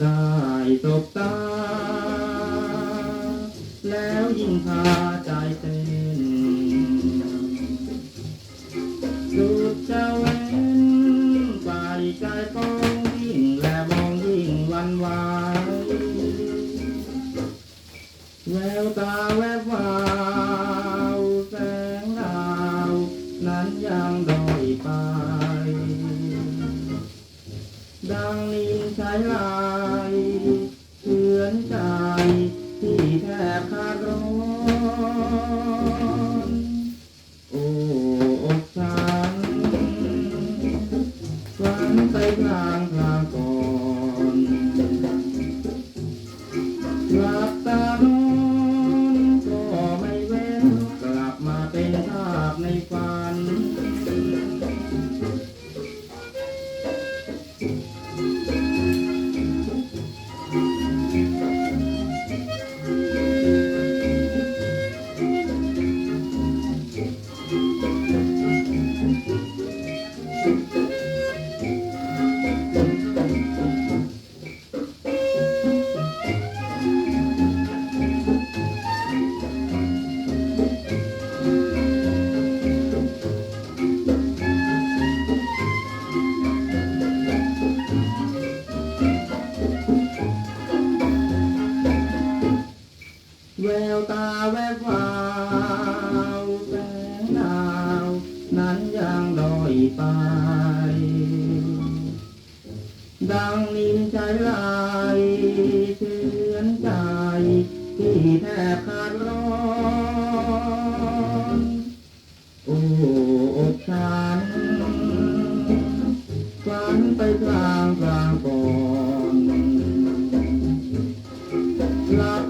ได้ตบตา แล้วยิ่งพาใจเต้นสุดจะเว้นไปใจป ดังนินชายลายเชือนใจที่แทบขาดร้อนโอ้อกฉันฝันไปกลางทางก่อนหลับตานอนก็ไม่เว้นกลับมาเป็นภาพในฝัน แววตาแวว ไป ดังนินใจลายเชือนใจ ที่แทบขาดร้อนโอ้อกฉันฝันไปกลางกลางก่อนหลับ